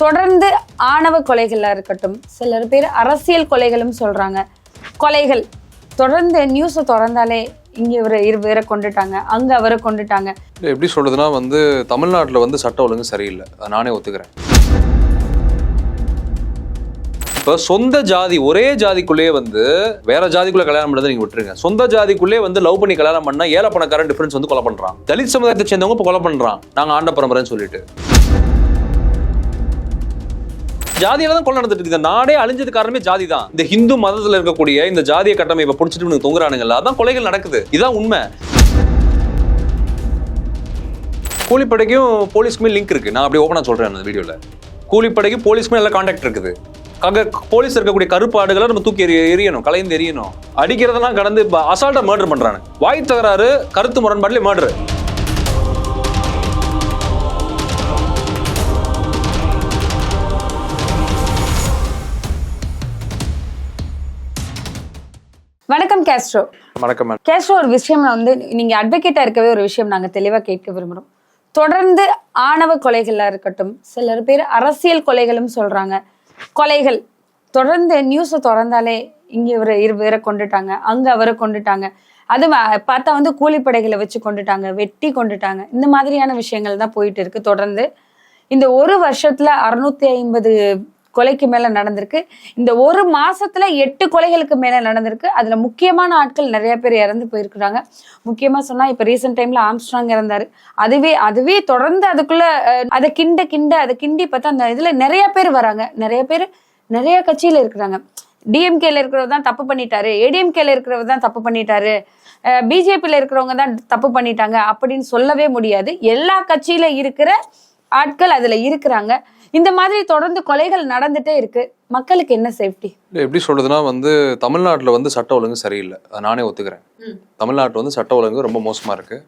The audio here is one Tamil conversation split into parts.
தொடர்ந்து ஆணவ கொலைகளாக இருக்கட்டும் சிலர் பேர் அரசியல் கொலைகளும் சொல்கிறாங்க கொலைகள் தொடர்ந்து நியூஸை திறந்தாலே இங்கே இவரை இரு கொண்டுட்டாங்க அங்கே அவரை கொண்டுட்டாங்க. எப்படி சொல்றதுன்னா வந்து தமிழ்நாட்டில் வந்து சட்ட ஒழுங்கு சரியில்லை. அதை நானே ஒத்துக்கிறேன். இப்போ சொந்த ஜாதி ஒரே ஜாதிக்குள்ளேயே வந்து வேற ஜாதிக்குள்ள கல்யாணம் பண்ணதை நீங்க விட்டுருங்க. சொந்த ஜாதிக்குள்ளேயே வந்து லவ் பண்ணி கல்யாணம் பண்ணா ஏழை பணக்காரன் டிஃபரன்ஸ் வந்து கொலை பண்றான். தலித் சமுதாயத்தை சேர்ந்தவங்க இப்போ கொலை பண்றான். நாங்க ஆண்ட பரம்பரைன்னு சொல்லிட்டு. ஜாதியில தான் கொலை நடந்துட்டு இருக்கு. இந்த நாடே அழிஞ்சது காரணமே ஜாதி தான். இந்த ஹிந்து மதத்துல இருக்கக்கூடிய இந்த ஜாதிய கட்டமைப்பை பிடிச்சிட்டு இவனுக்கு தொங்குறானுங்கல்ல அதான் கொலைகள் நடக்குது. இதான் உண்மை. கூலிப்படைக்கும் போலீஸ்க்குமே லிங்க் இருக்கு. நான் அப்படி ஓப்பனா சொல்றேன் அந்த வீடியோல. கூலிப்படைக்கும் போலீஸ்க்குமே நல்ல கான்டாக்ட் இருக்குது. அங்க போலீஸ் இருக்கக்கூடிய கருப்பாடுகளை நம்ம தூக்கி எறி எரியணும் கலைந்து எரியணும் அடிக்கிறதெல்லாம் கடந்து அசால்ட்டா மர்டர் பண்றாங்க வாய் தகராறு கருத்து முரண்பாடுல மர்டர் வணக்கம் கேஸ்ட்ரோ வணக்கம் கேஸ்ட்ரோ ஒரு விஷயம் நான் வந்து நீங்க அட்வொகேட்டா இருக்கவே ஒரு விஷயம் நாங்க தெளிவா கேட்க விரும்புறோம். தொடர்ந்து ஆணவ கொலைகளா இருக்கட்டும் சிலர் பேர் அரசியல் கொலைகளும் சொல்றாங்க. கொலைகள். தொடர்ந்து நியூஸை திறந்தாலே இங்க இவரை இரு பேரை கொண்டுட்டாங்க அங்க அவரை கொண்டுட்டாங்க. அது பார்த்தா வந்து கூலிப்படைகளை வச்சு கொண்டுட்டாங்க வெட்டி கொண்டுட்டாங்க. இந்த மாதிரியான விஷயங்கள் தான் போயிட்டு இருக்கு தொடர்ந்து. இந்த ஒரு வருஷத்துல அறுநூத்தி ஐம்பது கொலைக்கு மேல நடந்திருக்கு. இந்த ஒரு மாசத்துல எட்டு கொலைகளுக்கு மேல நடந்திருக்கு. அதுல முக்கியமான ஆட்கள் நிறைய பேர் இறந்து போயிருக்கிறாங்க. முக்கியமா சொன்னா இப்ப ரீசெண்ட் டைம்ல ஆம்ஸ்ட்ராங் இறந்தாரு. அதுவே அதுவே தொடர்ந்து அதுக்குள்ள அதை கிண்ட கிண்ட அதை கிண்டி பார்த்தா அந்த இதுல நிறைய பேர் வராங்க. நிறைய பேர் நிறைய கட்சியில இருக்கிறாங்க. டிஎம்கேல இருக்கிறவர் தான் தப்பு பண்ணிட்டாரு. ஏடிஎம்கேல இருக்கிறவர் தான் தப்பு பண்ணிட்டாரு. பிஜேபியில் இருக்கிறவங்க தான் தப்பு பண்ணிட்டாங்க அப்படின்னு சொல்லவே முடியாது. எல்லா கட்சியில இருக்கிற ஆட்கள் அதுல இருக்கிறாங்க. இந்த மாதிரி தொடர்ந்து கொலைகள் நடந்துட்டே இருக்கு. மக்களுக்கு என்ன சேஃப்டி எப்படி சொல்றதுன்னா வந்து தமிழ்நாட்டில் வந்து சட்ட ஒழுங்கு சரியில்லை. அதை நானே ஒத்துக்கிறேன். தமிழ்நாட்டில் வந்து சட்ட ஒழுங்கு ரொம்ப மோசமா இருக்கு.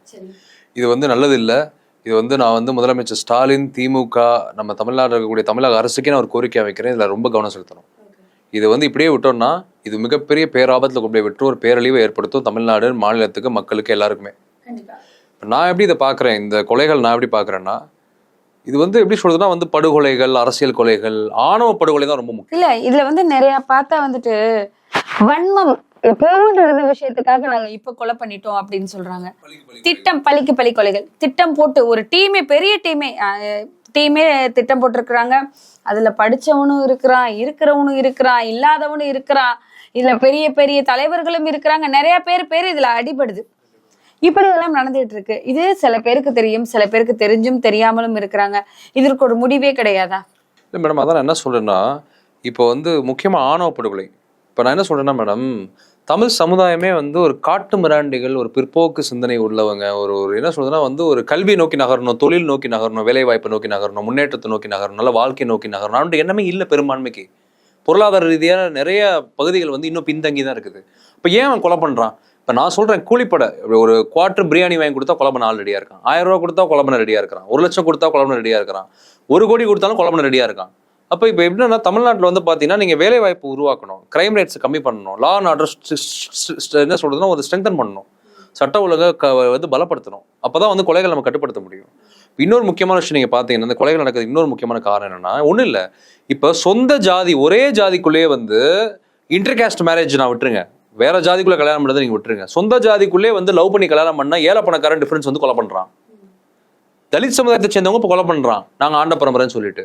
இது வந்து நல்லது இல்லை இது வந்து நான் வந்து முதலமைச்சர் ஸ்டாலின் திமுக நம்ம தமிழ்நாட்டில் இருக்கக்கூடிய தமிழக அரசுக்கே நான் ஒரு கோரிக்கை வைக்கிறேன். இதில் ரொம்ப கவனம் செலுத்தணும். இது வந்து இப்படியே விட்டோம்னா இது மிகப்பெரிய பேராபத்தில் கொண்டு விட்டு ஒரு பேரழிவை ஏற்படுத்தும் தமிழ்நாடு மாநிலத்துக்கு மக்களுக்கு எல்லாருக்குமே. நான் எப்படி இதை பார்க்குறேன் இந்த கொலைகள் நான் எப்படி பார்க்குறேன்னா இது வந்து எப்படி சொல்றதுன்னா வந்து படுகொலைகள் அரசியல் கொலைகள் ஆணவ படுகொலை தான் ரொம்ப முக்கியம். இல்ல இதுல வந்து நிறைய பார்த்தா வந்துட்டு வன்மம் எப்பவும் நடந்த விஷயத்துக்காக நாங்க இப்ப கொலை பண்ணிட்டோம் அப்படின்னு சொல்றாங்க. திட்டம் பழிக்கு பழி கொலைகள். திட்டம் போட்டு ஒரு டீமே பெரிய டீமே டீமே திட்டம் போட்டிருக்கிறாங்க. அதுல படிச்சவனும் இருக்கிறான் இருக்கிறவனும் இருக்கிறான் இல்லாதவனும் இருக்கிறான். இதுல பெரிய பெரிய தலைவர்களும் இருக்கிறாங்க. நிறைய பேர் பேர் இதுல அடிபடுது. இப்படி எல்லாம் நடந்துட்டு இருக்கு இது சில பேருக்கு தெரியும் சில பேருக்கு தெரிஞ்சும் தெரியாமலும் இருக்கிறாங்க. இதற்கு ஒரு முடிவே கிடையாதா? இல்லை மேடம் அதான் நான் என்ன சொல்றேன்னா இப்போ வந்து முக்கியமாக ஆணவ படுகொலை இப்போ நான் என்ன சொல்றேன்னா மேடம் தமிழ் சமுதாயமே வந்து ஒரு காட்டு மிராண்டிகள் ஒரு பிற்போக்கு சிந்தனை உள்ளவங்க. ஒரு ஒரு என்ன சொல்றதுன்னா வந்து ஒரு கல்வி நோக்கி நகரணும் தொழில் நோக்கி நகரணும் வேலைவாய்ப்பு நோக்கி நகரணும் முன்னேற்றத்தை நோக்கி நகரணும் நல்ல வாழ்க்கை நோக்கி நகரணும். அப்படின்ற எண்ணமே இல்லை பெரும்பான்மைக்கு. பொருளாதார ரீதியான நிறைய பகுதிகள் வந்து இன்னும் பின்தங்கி தான் இருக்குது. இப்போ ஏன் அவன் கொலை பண்ணுறான் இப்போ நான் சொல்கிறேன் கூலிப்படை. ஒரு குவார்டர் பிரியாணி வாங்கி கொடுத்தா குழம்பு நாள் ரெடியாக இருக்கான். ஆயிரம் ரூபா கொடுத்தா குழம்பு ரெடியாக இருக்கிறான் ஒரு லட்சம் கொடுத்தா குழம்பு ரெடியாக இருக்கிறான் ஒரு கோடி கொடுத்தாலும் குழம்பு ரெடியாக இருக்கான். அப்போ இப்போ எப்படின்னா தமிழ்நாட்டில் வந்து பார்த்தீங்கன்னா நீங்கள் வேலை வாய்ப்பு உருவாக்கணும். கிரைம் ரேட்ஸ் கம்மி பண்ணணும். லா அண்ட் ஆர்டர் என்ன சொல்கிறதுன்னா ஒரு ஸ்ட்ரெங்தன் பண்ணணும். சட்ட ஒழுங்கை க வந்து பலப்படுத்தணும். அப்போ தான் வந்து கொலைகள் நம்ம கட்டுப்படுத்த முடியும். இன்னொரு முக்கியமான விஷயம் நீங்கள் பார்த்தீங்கன்னா இந்த கொலைகள் நடக்கிறது இன்னொரு முக்கியமான காரணம் என்னன்னா ஒன்றும் இல்லை. இப்போ சொந்த ஜாதி ஒரே ஜாதிக்குள்ளேயே வந்து இன்டர்காஸ்ட் மேரேஜ் நான் விட்டுருங்க. வேற ஜாதிக்குள்ள கல்யாணம் பண்ணதை நீங்க விட்டுருங்க. சொந்த ஜாதிக்குள்ளே வந்து லவ் பண்ணி கல்யாணம் பண்ணா ஏழை பணக்காரன் டிஃபரன்ஸ் வந்து கொலை பண்றான். தலித் சமுதாயத்தை சேர்ந்தவங்க இப்போ கொலை பண்றான். நாங்க ஆண்ட பரம்பரைன்னு சொல்லிட்டு.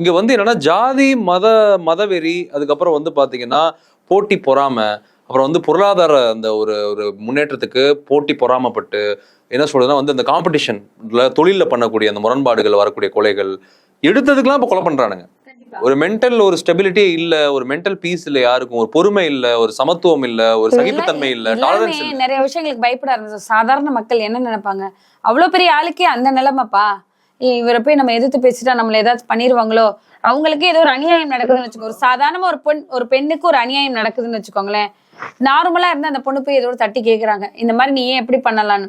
இங்க வந்து என்னன்னா ஜாதி மத மதவெறி அதுக்கப்புறம் வந்து பாத்தீங்கன்னா போட்டி பொறாம அப்புறம் வந்து பொருளாதார அந்த ஒரு ஒரு முன்னேற்றத்துக்கு போட்டி பொறாமப்பட்டு என்ன சொல்றதுன்னா வந்து அந்த காம்படிஷன்ல தொழிலில் பண்ணக்கூடிய அந்த முரண்பாடுகள் வரக்கூடிய கொலைகள் எடுத்ததுக்கெல்லாம் இப்போ கொலை பண்றானுங்க. ஒரு மென்டல் ஒரு ஸ்டெபிலிட்டியே இல்ல ஒரு மென்டல் பீஸ் இல்ல யாருக்கும் ஒரு பொறுமை இல்ல ஒரு சமத்துவம் இல்ல ஒரு சகிப்புத்தன்மை இல்ல டாலரன்ஸ் நிறைய விஷயங்களுக்கு பயப்பட ஆரம்பிச்சோம் சாதாரண மக்கள் என்ன நினைப்பாங்க? அவ்வளவு பெரிய ஆளுக்கே அந்த நிலைமைப்பா? இவரை போய் நம்ம எதிர்த்து பேசிட்டா நம்மள ஏதாச்சும் பண்ணிருவாங்களோ? அவங்களுக்கு ஏதோ ஒரு அநியாயம் நடக்குதுன்னு வச்சுக்கோ ஒரு சாதாரண ஒரு பெண் ஒரு பெண்ணுக்கு ஒரு அநியாயம் நடக்குதுன்னு வச்சுக்கோங்களேன். நார்மலா இருந்தா அந்த பொண்ணு போய் ஏதோ ஒரு தட்டி கேக்குறாங்க. இந்த மாதிரி நீ ஏன் எப்படி பண்ணலான்னு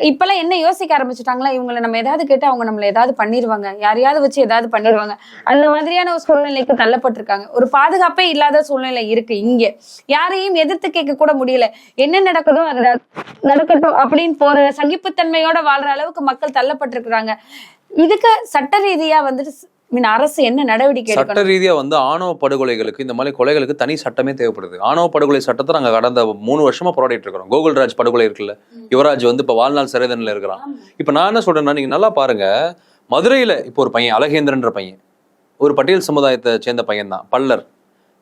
இப்பெல்லாம் என்ன யோசிக்க ஆரம்பிச்சுட்டாங்களா? இவங்களை நம்ம ஏதாவது கேட்டு அவங்க நம்மள ஏதாவது பண்ணிருவாங்க. யாரையாவது வச்சு ஏதாவது பண்ணிடுவாங்க அந்த மாதிரியான ஒரு சூழ்நிலைக்கு தள்ளப்பட்டிருக்காங்க. ஒரு பாதுகாப்பே இல்லாத சூழ்நிலை இருக்கு இங்க. யாரையும் எதிர்த்து கேட்க கூட முடியல. என்ன நடக்குதோ அது நடக்கட்டும் அப்படின்னு போற சகிப்புத்தன்மையோட வாழ்ற அளவுக்கு மக்கள் தள்ளப்பட்டிருக்கிறாங்க. இதுக்கு சட்ட ரீதியா வந்துட்டு மீன் அரசு என்ன நடவடிக்கை சட்ட ரீதியா வந்து ஆணவ படுகொலைகளுக்கு இந்த மாதிரி கொலைகளுக்கு தனி சட்டமே தேவைப்படுது. ஆணவ படுகொலை சட்டத்தை நாங்க கடந்த மூணு வருஷமா போராடிட்டு இருக்கிறோம். கோகுல்ராஜ் படுகொலை இருக்குல்ல. யுவராஜ் வந்து இப்ப வாழ்நாள் சிறை தண்டனையில இருக்கிறான். இப்ப நான் என்ன சொல்றேன்னா நீங்க நல்லா பாருங்க. மதுரையில இப்போ ஒரு பையன் அழகேந்திரன்ற பையன். ஒரு பட்டியல் சமுதாயத்தை சேர்ந்த பையன் தான் பல்லர்.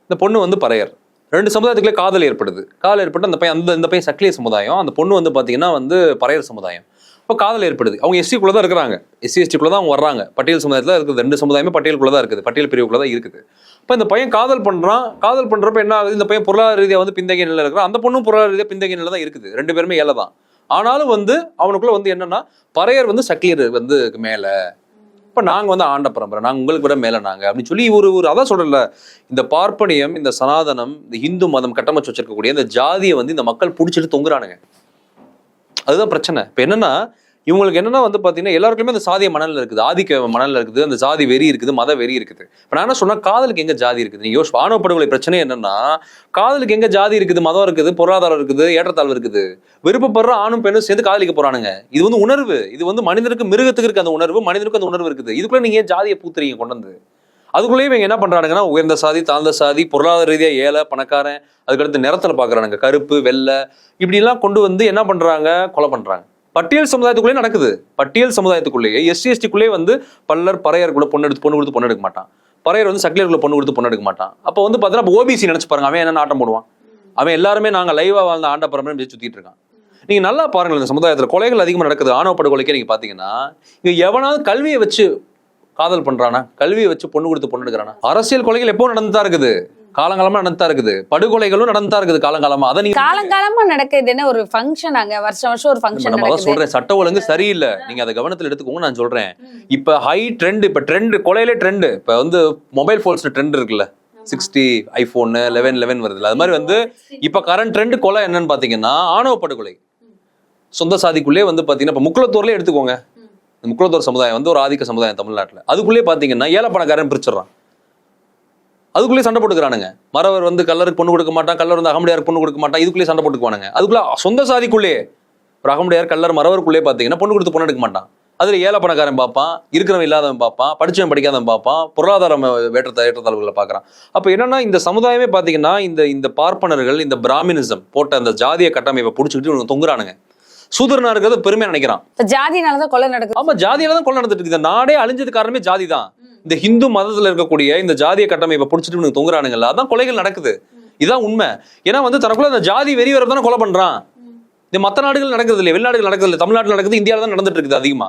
இந்த பொண்ணு வந்து பறையர். ரெண்டு சமுதாயத்துக்குள்ளே காதல் ஏற்படுது. காதல் ஏற்பட்டு அந்த பையன் அந்த இந்த பையன் சக்லிய சமுதாயம் அந்த பொண்ணு வந்து பாத்தீங்கன்னா வந்து பறையர் சமுதாயம். இப்போ காதல் ஏற்படுது. அவங்க எஸ்சிக்குள்ள தான் இருக்கிறாங்க. எஸ்சி எஸ்டிக்குள்ள தான் அவங்க வர்றாங்க. பட்டியல் சமுதாயத்தில் இருக்குது. ரெண்டு சமுதாயமே பட்டியலுக்குள்ள தான் இருக்குது. பட்டியல் பிரிவுக்குள்ள தான் இருக்குது. இப்போ இந்த பையன் காதல் பண்ணுறான் காதல் பண்ணுறப்ப என்ன ஆகுது? இந்த பையன் பொருளாதார ரீதியாக வந்து பிந்தகிய நிலையில் இருக்கிறான். அந்த பொண்ணும் பொருளாதார ரீதியாக பிந்தகிய நிலையில் தான் இருக்குது. ரெண்டு பேருமே ஏழை தான் ஆனாலும் வந்து அவனுக்குள்ள வந்து என்னன்னா பறையர் வந்து சக்லியர் வந்து மேலே. இப்போ நாங்கள் வந்து ஆண்ட பரம்பரை. நாங்கள் உங்களுக்கு விட மேலே நாங்கள் அப்படின்னு சொல்லி ஒரு ஒரு அதான் சொல்கிறல இந்த பார்ப்பனியம் இந்த சனாதனம் இந்த இந்து மதம் கட்டமைச்சு வச்சிருக்கக்கூடிய இந்த ஜாதியை வந்து இந்த மக்கள் பிடிச்சிட்டு தொங்குறானுங்க. அதுதான் பிரச்சனை. இப்போ என்னன்னா இவங்களுக்கு என்னன்னா வந்து பார்த்தீங்கன்னா எல்லாருக்குமே அந்த சாதிய மணல்ல இருக்குது. ஆதிக்க மணல்ல இருக்குது அந்த சாதி வெறி இருக்குது மத வெறி இருக்குது. இப்போ நான் என்ன சொன்னா காதலுக்கு எங்க ஜாதி இருக்குது? நீங்க யோசி ஆணவ படுகொலை பிரச்சனை என்னன்னா காதலுக்கு எங்க ஜாதி இருக்குது? மதம் இருக்குது பொருளாதாரம் இருக்குது ஏற்றத்தாழ்வு இருக்குது. விருப்பப்படுற ஆணும் பெண்ணும் சேர்ந்து காதலிக்க போறானுங்க. இது வந்து உணர்வு. இது வந்து மனிதனுக்கு மிருகத்துக்கு இருக்க அந்த உணர்வு மனிதனுக்கு அந்த உணர்வு இருக்குது. இதுக்குள்ள நீங்க ஏன் ஜாதியை பூத்துறீங்க கொண்டு வந்து? அதுக்குள்ளேயே இவங்க என்ன பண்ணுறானுங்கன்னா உயர்ந்த சாதி தாழ்ந்த சாதி பொருளாதார ரீதியாக ஏழை பணக்காரன் அதுக்கடுத்து நிறத்தில் பார்க்குறானுங்க கருப்பு வெள்ளை இப்படிலாம் கொண்டு வந்து என்ன பண்ணுறாங்க கொலை பண்ணுறாங்க பட்டியல் சமுதாயத்துக்குள்ளே நடக்குது. பட்டியல் சமுதாயத்துக்குள்ளேயே எஸ்சி எஸ்டிக்குள்ளேயே வந்து பல்லர் பறையர் கூட பொண்ணு எடுத்து பொண்ணு கொடுத்து பொண்ணு எடுக்க மாட்டான். பறையர் வந்து சக்லியர்குள்ள பொண்ணு கொடுத்து பொண்ணு எடுக்க மாட்டான். அப்போ வந்து பார்த்தீங்கன்னா ஓபிசி நினச்சி பாருங்க. அவன் என்ன ஆட்டம் போடுவான்? அவன் எல்லாருமே நாங்கள் லைவாக வாழ்ந்த ஆண்ட பரம்பரை சுற்றிட்டு இருக்கான். நீங்கள் நல்லா பாருங்கள் இந்த சமுதாயத்தில் கொலைகள் அதிகமாக நடக்குது. ஆணவ படுகொலைக்கே நீங்கள் பார்த்தீங்கன்னா இங்கே எவனாவது கல்வியை வச்சு காதல் பண்றானா? கல்வியை வச்சு பொண்ணு கொடுத்து பொண்ணு எடுக்கிறானா? அரசியல் கொலைகள் எப்போ நடந்துதான் இருக்குது? காலங்காலமா நடந்துதான் இருக்குது. படுகொலைகளும் நடந்துதான் இருக்குது காலங்காலமா. அதை நீங்க காலங்காலமா நடக்குது. என்ன ஒரு ஃபங்க்ஷன் அங்க? வருஷம் வருஷம் ஒரு ஃபங்க்ஷன் நம்ம அதான் சொல்றேன். சட்ட ஒழுங்கு சரியில்லை. நீங்க அதை கவனத்துல எடுத்துக்கோங்க நான் சொல்றேன். இப்ப ஹை ட்ரெண்ட் இப்ப ட்ரெண்ட் கொலையிலே ட்ரெண்ட் இப்ப வந்து மொபைல் போன்ஸ்ல ட்ரெண்ட் இருக்குல்ல. சிக்ஸ்டி ஐபோன் லெவன் லெவன் வருதுல்ல அது மாதிரி வந்து இப்ப கரண்ட் ட்ரெண்ட் கொலை என்னன்னு பாத்தீங்கன்னா ஆணவ படுகொலை. சொந்த சாதிக்குள்ளே வந்து பாத்தீங்கன்னா இப்ப முக்குளத்தூர்லயே எடுத்துக்கோங்க. முக்குளத்தோர் சமுதாயம் வந்து ஒரு ஆதிக்க சமுதாயம் தமிழ்நாட்டில். அதுக்குள்ளேயே பார்த்தீங்கன்னா ஏழை பணக்காரன் பிரிச்சிடறான். அதுக்குள்ளே சண்டை போட்டுக்கிறானுங்க. மறவர் வந்து கல்லருக்கு பொண்ணு கொடுக்க மாட்டான் கல்லர் வந்து அகமுடையாருக்கு பொண்ணு கொடுக்க மாட்டான் இதுக்குள்ளேயே சண்டை போட்டுக்குவானுங்க. அதுக்குள்ள சொந்த சாதிக்குள்ளேயே ஒரு அகமுடையார் கல்லர் மறவருக்குள்ளேயே பார்த்தீங்கன்னா பொண்ணு கொடுத்து பொண்ணு எடுக்க மாட்டான். அதில் ஏழை பணக்காரன் பார்ப்பான் இருக்கிறவன் இல்லாதவன் பார்ப்பான் படிச்சவன் படிக்காதவன் பார்ப்பான் பொருளாதாரம் வேற்ற ஏற்றத்தாழ்வுகளை பார்க்கறான் அப்போ என்னன்னா இந்த சமுதாயமே பார்த்தீங்கன்னா இந்த இந்த பார்ப்பனர்கள் இந்த பிராமினிசம் போட்ட அந்த ஜாதிய கட்டமைப்பை பிடிச்சிக்கிட்டு இவங்க தொங்குறானுங்க. சூதரனா இருக்கிறத பெருமையா நினைக்கிறான். ஜாதினாலதான் கொலை நடக்குது. ஆமா ஜாதியால தான் கொலை நடந்துட்டு இருக்கு இந்த நாடே அழிஞ்சது காரணமே ஜாதி தான் இந்த ஹிந்து மதத்துல இருக்கக்கூடிய இந்த ஜாதிய கட்டமைப்பை பிடிச்சிட்டு தொங்குறானுங்கல்ல அதான் கொலைகள் நடக்குது. இதான் உண்மை. ஏன்னா வந்து தனக்குள்ள அந்த ஜாதி வெறி வரதானே கொலை பண்றான். இந்த மத்த நாடுகள் நடக்கிறது இல்லையா வெளிநாடுகள் நடக்கிறது இல்லை தமிழ்நாட்டில் நடக்குது இந்தியாவில் தான் நடந்துட்டு இருக்குது அதிகமா.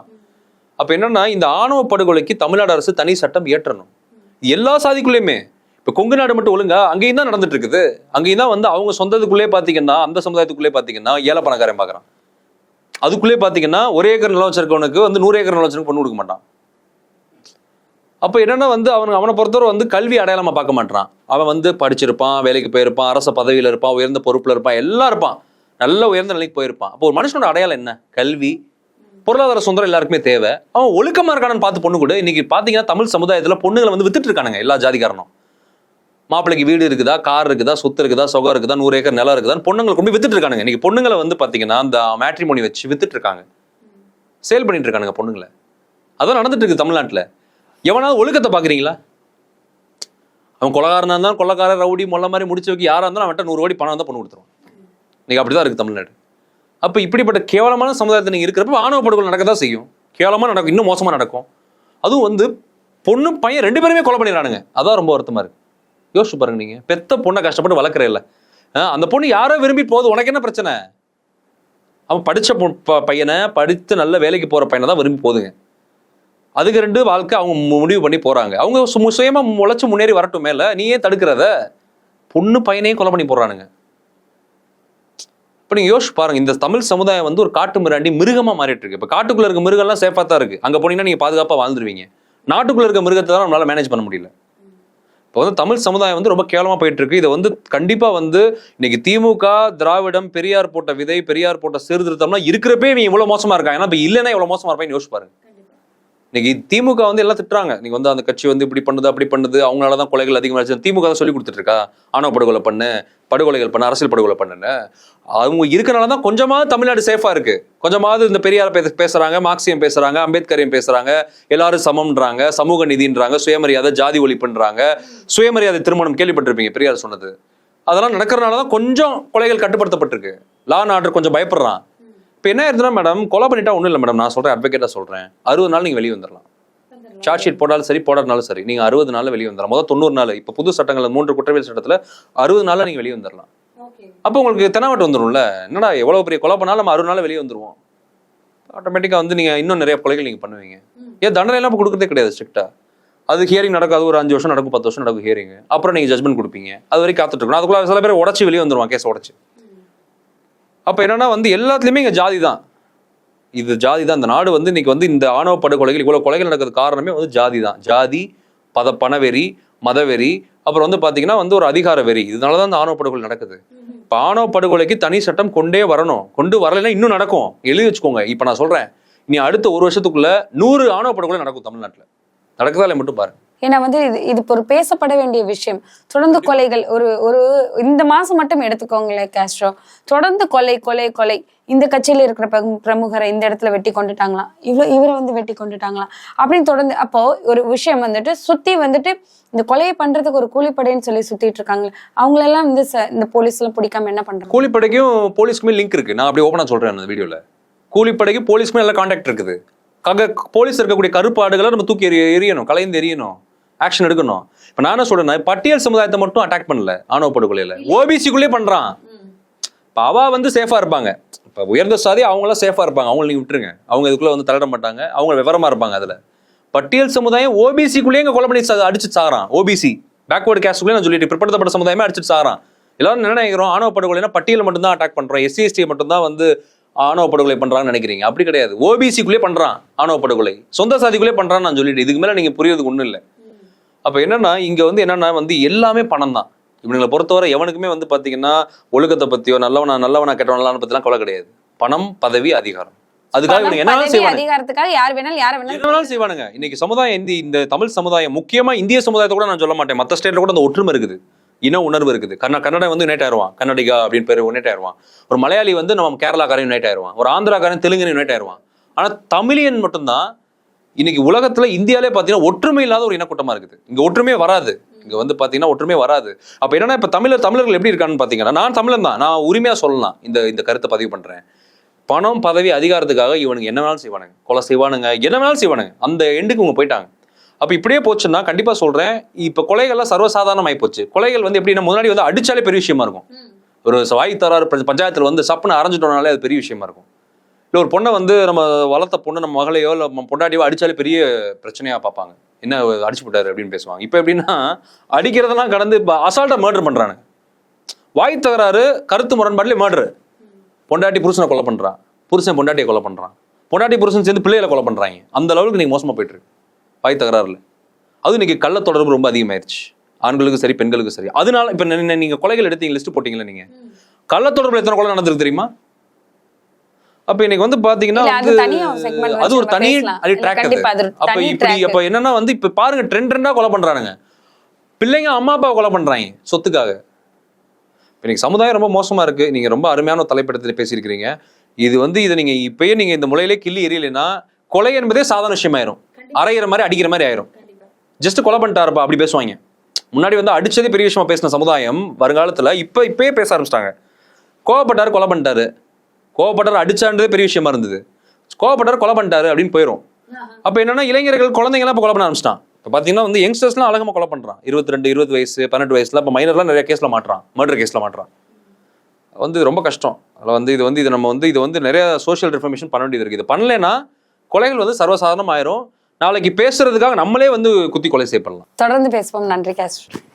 அப்ப என்னன்னா இந்த ஆணவ படுகொலைக்கு தமிழ்நாடு அரசு தனி சட்டம் இயற்றணும். எல்லா சாதிக்குள்ளேயுமே. இப்ப கொங்கு நாடு மட்டும் ஒழுங்கா அங்கேயும் தான் நடந்துட்டு இருக்குது. அங்கேயும் தான் வந்து அவங்க சொந்தத்துக்குள்ளே பாத்தீங்கன்னா அந்த சமுதாயத்துக்குள்ளே பாத்தீங்கன்னா ஏழை பணக்காரன் பாக்குறான். அதுக்குள்ளே பார்த்தீங்கன்னா ஒரு ஏக்கர் நிலம் வச்சிருக்கவனுக்கு வந்து நூறு ஏக்கர் நிலம் வச்சிருக்க பொண்ணு கொடுக்க மாட்டான். அப்போ என்னன்னா வந்து அவன் அவனை பொறுத்தவரை வந்து கல்வி அடையாளமாக பார்க்க மாட்டான் அவன் வந்து படிச்சிருப்பான் வேலைக்கு போயிருப்பான் அரச பதவியில் இருப்பான் உயர்ந்த பொறுப்பில் இருப்பான் எல்லாம் இருப்பான். நல்ல உயர்ந்த நிலைக்கு போயிருப்பான். அப்போ ஒரு மனுஷனோட அடையாளம் என்ன? கல்வி. பொருளாதார சுந்தரம் எல்லாருக்குமே தேவை. அவன் ஒழுக்கமாக இருக்கானு பார்த்து பொண்ணு கூட. இன்னைக்கு பார்த்தீங்கன்னா தமிழ் சமுதாயத்தில் பொண்ணுங்களை வந்து வித்துட்டு இருக்கானுங்க எல்லா ஜாதிக்காரனும். மாப்பிள்ளைக்கு வீடு இருக்குதா? கார் இருக்குதா? சொத்து இருக்குதா? சுகம் இருக்குதா? நூறு ஏக்கர் நிலம் இருக்குதா பொண்ணுங்களை கொண்டு வித்துட்டு இருக்கானுங்க இன்னைக்கு பொண்ணுங்களை வந்து பார்த்தீங்கன்னா அந்த மேட்ரிமோனி வச்சு வித்துட்டு இருக்காங்க சேல் பண்ணிட்டு இருக்கானுங்க பொண்ணுங்களை. அதான் நடந்துட்டு இருக்கு தமிழ்நாட்டில். எவனாவது ஒழுக்கத்தை பார்க்குறீங்களா அவன் கொலகாரனா இருந்தாலும் கொள்ளக்காரன் ரவுடி மொல்ல மாதிரி முடிச்சு வைக்க யாராக இருந்தாலும் அவன்கிட்ட நூறு கோடி பணம் தான் பொண்ணு கொடுத்துருவான். இன்னைக்கு அப்படிதான் இருக்குது தமிழ்நாடு. அப்போ இப்படிப்பட்ட கேவலமான சமுதாயத்தை நீங்கள் இருக்கிறப்ப ஆணவ படுகொலை நடக்க தான் செய்யும். கேவலமாக நடக்கும். இன்னும் மோசமாக நடக்கும். அதுவும் வந்து பொண்ணு பையன் ரெண்டு பேருமே கொலை பண்ணிடுறானுங்க. அதான் ரொம்ப வருத்தமாக இருக்குது யோசிச்சு பாருங்க நீங்க. பெத்த பொண்ணை கஷ்டப்பட்டு வளர்க்குற இல்ல. அந்த பொண்ணு யாரோ விரும்பி போகுது உனக்கு என்ன பிரச்சனை? அவன் படிச்ச பொ- ப- பையனை படித்து நல்ல வேலைக்கு போற பையனை தான் விரும்பி போகுதுங்க. அதுக்கு ரெண்டு வாழ்க்கை அவங்க மு- முடிவு பண்ணி போறாங்க. அவங்க சு- சுயமா முளைச்சு முன்னேறி வரட்டும் மேல நீ ஏன் தடுக்கிறத பொண்ணு பையனையும் கொலை பண்ணி போடுறானுங்க. இப்போ நீங்க யோசிச்சு பாருங்க இந்த தமிழ் சமுதாயம் வந்து ஒரு காட்டு மிராண்டி மிருகமா மாறிட்டு இருக்கு. இப்போ காட்டுக்குள்ள இருக்க மிருகம்லாம் சேஃபா தான் இருக்கு. அங்க போனீங்கன்னா நீங்க பாதுகாப்பா வாழ்ந்துருவீங்க. நாட்டுக்குள்ள இருக்க மிருகத்தை தான் நம்மளால மேனேஜ் பண்ண முடியல. இப்போ வந்து தமிழ் சமுதாயம் வந்து ரொம்ப கேவலமா போயிட்டு இருக்கு இதை வந்து கண்டிப்பா வந்து இன்னைக்கு திமுக திராவிடம் பெரியார் போட்ட விதை பெரியார் போட்ட சீர்திருத்தம்லாம் இருக்கிறப்பே இவன் இவ்வளவு மோசமா இருக்கான் ஏன்னா இப்போ இல்லைன்னா இவ்வளவு மோசமா இருப்பான்னு யோசிச்சு பாருங்க. இன்னைக்கு திமுக வந்து எல்லாம் திட்டுறாங்க. நீங்க வந்து அந்த கட்சி வந்து இப்படி பண்ணுது அப்படி பண்ணுது அவங்களால தான் கொலைகள் அதிகமாக திமுக தான் சொல்லி கொடுத்துட்டு இருக்கா? ஆணவ படுகொலை பண்ணு படுகொலைகள் பண்ணு அரசியல் படுகொலை பண்ணுன்னு. அவங்க இருக்கனால தான் கொஞ்சமாவது தமிழ்நாடு சேஃபா இருக்கு. கொஞ்சமாவது இந்த பெரியார் பேசுறாங்க மார்க்சியம் பேசுறாங்க அம்பேத்கரையும் பேசுறாங்க எல்லாரும் சமம்ன்றாங்க சமூக நிதின்றாங்க சுயமரியாதை ஜாதி ஒழிப்புன்றாங்க. சுயமரியாதை திருமணம் கேள்விப்பட்டிருப்பீங்க பெரியார் சொன்னது. அதெல்லாம் நடக்கிறனால தான் கொஞ்சம் கொலைகள் கட்டுப்படுத்தப்பட்டிருக்கு. லா ஆர்டர் கொஞ்சம் பயப்படுறான். இப்போ என்ன ஆயிருதுன்னா மேடம் கொலை பண்ணிட்டா ஒன்றும் இல்லை மேடம் நான் சொல்றேன் அட்வொகேட்டா சொல்றேன். அறுபது நாள் நீங்க வெளியே வந்துடலாம் சார்ஜ் ஷீட் போட்டாலும் சரி போடாதனாலும் சரி நீங்க அறுபது நாள்ல வெளியே வந்துடலாம் முதல் தொண்ணூறு நாள். இப்போ புது சட்டங்கள் மூன்று குற்றவியல் சட்டத்துல அறுபது நாள்ல நீங்க வெளியே வந்துடலாம் அப்போ உங்களுக்கு தெனாவட்டு வந்துடும்ல என்னடா எவ்வளவு பெரிய கொலை பண்ணாலும் நம்ம அறுபது நாள் வெளியே வந்துருவோம். ஆட்டோமேட்டிக்கா வந்து நீங்க இன்னும் நிறைய கொலைகள் நீங்க பண்ணுவீங்க. ஏன் தண்டனை எல்லாம் இப்ப கொடுக்கறதே கிடையாது ஸ்ட்ரிக்டா அது ஹியரிங் நடக்காது ஒரு அஞ்சு வருஷம் நடக்கும் பத்து வருஷம் நடக்கும் ஹியரிங் அப்புறம் நீங்க ஜட்மெண்ட் கொடுப்பீங்க. அது வரைக்கும் காத்துட்டு இருக்கணும். அதுக்குள்ள சில பேர் உடச்சி வெளியே வந்துருவான் கேஸ் உடச்சு. அப்போ என்னன்னா வந்து எல்லாத்துலேயுமே இங்கே ஜாதி தான் இது ஜாதி தான் இந்த நாடு வந்து இன்னைக்கு வந்து இந்த ஆணவ படுகொலைகள் இவ்வளோ கொலைகள் நடக்கிறது காரணமே வந்து ஜாதி தான் ஜாதி பத பணவெறி மதவெறி அப்புறம் வந்து பார்த்தீங்கன்னா வந்து ஒரு அதிகார வெறி இதனால தான் இந்த ஆணவ படுகொலை நடக்குது. இப்போ ஆணவ படுகொலைக்கு தனி சட்டம் கொண்டே வரணும். கொண்டு வரலைன்னா இன்னும் நடக்கும். எழுதி வச்சுக்கோங்க. இப்போ நான் சொல்கிறேன் நீ அடுத்த ஒரு வருஷத்துக்குள்ள நூறு ஆணவ படுகொலை நடக்கும் தமிழ்நாட்டில். நடக்குதா இல்லை மட்டும் பாரு ஏன்னா வந்து இது இது இப்போ ஒரு பேசப்பட வேண்டிய விஷயம். தொடர்ந்து கொலைகள் ஒரு ஒரு இந்த மாசம் மட்டும் எடுத்துக்கோங்களேன் கேஸ்ட்ரோ தொடர்ந்து கொலை கொலை கொலை. இந்த கட்சியில இருக்கிற பிரமு- பிரமுகரை இந்த இடத்துல வெட்டி கொண்டுட்டாங்களாம். இவ்வளோ இவரை வந்து வெட்டி கொண்டுட்டாங்களாம். அப்படின்னு தொடர்ந்து அப்போ ஒரு விஷயம் வந்துட்டு சுத்தி வந்துட்டு இந்த கொலையை பண்றதுக்கு ஒரு கூலிப்படைன்னு சொல்லி சுத்திட்டு இருக்காங்க. அவங்களெல்லாம் வந்து ச- இந்த போலீஸ் எல்லாம் பிடிக்காம என்ன பண்றாங்க கூலிப்படைக்கும் போலீஸ்க்குமே லிங்க் இருக்கு. நான் அப்படி ஓப்பனா சொல்றேன் அந்த வீடியோல. கூலிப்படைக்கு போலீஸ்க்குமே நல்ல கான்டாக்ட் இருக்குது. கக போலீஸ் இருக்கக்கூடிய கருப்பு ஆடுகளை நம்ம தூக்கி எறி எரியணும் கலைந்து எரியணும் ஆக்ஷன் எடுக்கணும். இப்ப நான் என்ன சொல்றேன்னா பட்டியல் சமுதாயத்தை மட்டும் அட்டாக் பண்ணல ஆணவ படுகொலையில. ஓபிசிக்குள்ளே பண்றான். இப்ப அவ வந்து சேஃபா இருப்பாங்க. இப்ப உயர்ந்த சாதி அவங்களாம் சேஃபா இருப்பாங்க. அவங்கள நீங்க விட்டுருங்க. அவங்க இதுக்குள்ள வந்து தலையிட மாட்டாங்க. அவங்க விவரமா இருப்பாங்க அதுல. பட்டியல் சமுதாயம் ஓபிசிக்குள்ளேயே இங்க கொலை பண்ணி அடிச்சு சாகிறான். ஓபிசி பேக்வர்டு கேஸ்டுக்குள்ளே நான் சொல்லிட்டு பிற்படுத்தப்பட்ட சமுதாயமே அடிச்சுட்டு சாகிறான். எல்லாரும் என்ன நினைக்கிறோம்? ஆணவ படுகொலைனா பட்டியல் மட்டும்தான் அட்டாக் பண்றோம். எஸ்சி எஸ்டி மட்டும்தான் வந்து ஆணவ படுகொலை பண்றாங்கன்னு நினைக்கிறீங்க. அப்படி கிடையாது. ஓபிசிக்குள்ளே பண்றான் ஆணவ படுகொலை. சொந்த சாதிக்குள்ளே பண்றான்னு நான் சொல்லிட்டு இதுக்கு மேல நீங்க புரியறதுக்கு ஒண்ணும் இல்லை. அப்ப என்னன்னா இங்க வந்து என்னன்னா வந்து எல்லாமே பணம் தான். இவங்களை பொறுத்தவரை எவனுக்குமே வந்து பாத்தீங்கன்னா ஒழுக்கத்தை பத்தியோ நல்லவனா நல்லவனா கெட்டவனான்னு பத்திலாம் கொலை கிடையாது. பணம் பதவி அதிகாரம். அதுக்காக இவனுக்கு என்ன பதவி, செய்வானுங்க. அதிகாரத்துக்காக யார் வேணாலும் யார என்ன வேணாலும் வேணாலும் செய்வானுங்க. இன்னைக்கு சமுதாயம் இந்த தமிழ் சமுதாயம் முக்கியமா இந்திய சமுதாயத்தை கூட நான் சொல்ல மாட்டேன். மத்த ஸ்டேட்ல கூட அந்த ஒற்றுமை இருக்குது. இன உணர்வு இருக்குது. கன்ன கன்னடம் வந்து யுனைட் ஆயிருவான். கன்னடிகா அப்படின்னு பேர் யுனைட் ஆயிருவான். ஒரு மலையாளி வந்து நம்ம கேரளாக்காரன் யுனைட் ஆயிருவான். ஒரு ஆந்திராக்காரன் தெலுங்கன் யுனைட் ஆயிருவான். ஆனால் தமிழியன் மட்டும்தான் இன்னைக்கு உலகத்துல இந்தியாலே பார்த்தீங்கன்னா ஒற்றுமை இல்லாத ஒரு இனக்கூட்டமா இருக்குது. இங்க ஒற்றுமையே வராது. இங்க வந்து பாத்தீங்கன்னா ஒற்றுமே வராது. அப்ப என்னன்னா இப்ப தமிழர் தமிழர்கள் எப்படி இருக்கான்னு பாத்தீங்கன்னா நான் தமிழன் தான். நான் உரிமையா சொல்லலாம். இந்த இந்த கருத்தை பதிவு பண்றேன். பணம் பதவி அதிகாரத்துக்காக இவனுங்க என்ன வேணாலும் செய்வானுங்க. கொலை செய்வானுங்க. என்ன வேணாலும் செய்வானுங்க. அந்த எண்டுக்கு இவங்க போயிட்டாங்க. அப்ப இப்படியே போச்சுன்னா கண்டிப்பா சொல்றேன். இப்ப கொலைகள்லாம் சர்வசாதாரணம் ஆகி போச்சு. கொலைகள் வந்து எப்படின்னா முன்னாடி வந்து அடிச்சாலே பெரிய விஷயமா இருக்கும். ஒரு வாய் தராறு பஞ்ச- பஞ்சாயத்துல வந்து சப்புன்னு அரைஞ்சிட்டோம்னாலே அது பெரிய விஷயமா இருக்கும். இல்லை ஒரு பொண்ணை வந்து நம்ம வளர்த்த பொண்ணு நம்ம மகளையோ இல்லை நம்ம பொண்டாட்டியோ அடிச்சாலே பெரிய பிரச்சனையா பார்ப்பாங்க. என்ன அடிச்சு போட்டாரு அப்படின்னு பேசுவாங்க. இப்போ எப்படின்னா அடிக்கிறதெல்லாம் கடந்து இப்போ அசால்ட்டா மர்டர் பண்றானுங்க. வாய் தகராறு கருத்து முரண்பாடுல மர்டர் பொண்டாட்டி புருஷனை கொலை பண்றான் புருஷன் பொண்டாட்டியை கொலை பண்றான். பொண்டாட்டி புருஷன் சேர்ந்து பிள்ளைகளை கொலை பண்றாங்க. அந்த அளவுக்கு நீங்க மோசமா போயிட்டு இருக்கு. வாய் தகராறுல. அது இன்னைக்கு கள்ள தொடர்பு ரொம்ப அதிகமாயிருச்சு. ஆண்களுக்கு சரி பெண்களுக்கு சரி. அதனால இப்ப நீங்க கொலைகள் எடுத்தீங்க லிஸ்ட் போட்டீங்களா நீங்க? கள்ள தொடர்புல எத்தனை கொலை நடந்திருக்கு தெரியுமா? அப்ப இன்னைக்கு வந்து பாத்தீங்கன்னா அது ஒரு தனி. அது ட்ராக் அப்ப இப்படி. அப்ப என்னன்னா வந்து இப்ப பாருங்க ட்ரெண்ட் ட்ரெண்டா கொலை பண்றானுங்க. பிள்ளைங்க அம்மா அப்பாவை கொலை பண்றாங்க சொத்துக்காக. இப்ப இன்னைக்கு சமுதாயம் ரொம்ப மோசமா இருக்கு. நீங்க ரொம்ப அருமையான ஒரு தலைப்படத்தில் பேசியிருக்கிறீங்க. இது வந்து இதை நீங்க இப்பயே நீங்க இந்த முளையிலே கிள்ளி எரியலைன்னா கொலை என்பதே சாதாரண விஷயமாயிரும். அரைகிற மாதிரி அடிக்கிற மாதிரி ஆயிரும். ஜஸ்ட் கொலை பண்ணிட்டாருப்பா அப்படி பேசுவாங்க. முன்னாடி வந்து அடிச்சதே பெரிய விஷயமா பேசின சமுதாயம் வருங்காலத்துல இப்ப இப்பயே பேச ஆரம்பிச்சிட்டாங்க. கோவப்பட்டாரு கொலை பண்ணிட்டாரு. கோவப்பட்டாரு அடிச்சான்றதே பெரிய விஷயமா இருந்தது. கோவப்பட்டாரு கொலை பண்ணிட்டாரு அப்படின்னு போயிடும் அப்ப என்னன்னா இளைஞர்கள் குழந்தைங்கலாம் இப்ப கொலை பண்ண ஆரம்பிச்சிட்டான். இப்ப பாத்தீங்கன்னா வந்து யங்ஸ்டர்ஸ்லாம் அழகமா கொலை பண்றான். இருபத்தி ரெண்டு இருபது வயசு பன்னெண்டு வயசுல இப்ப மைனர்லாம் நிறைய கேஸ்ல மாட்டுறான். மர்டர் கேஸ்ல மாட்டுறான். வந்து ரொம்ப கஷ்டம். அதில் வந்து இது வந்து இது நம்ம வந்து இது வந்து நிறைய சோஷியல் ரிஃபர்மேஷன் பண்ண வேண்டியது இருக்குது இது பண்ணலைன்னா கொலைகள் வந்து சர்வசாதாரணம் ஆயிரும் நாளைக்கு பேசுறதுக்காக நம்மளே வந்து குத்தி கொலை செய்யப்படலாம். தொடர்ந்து பேசுவோம். நன்றி காஸ்ட்ரோ.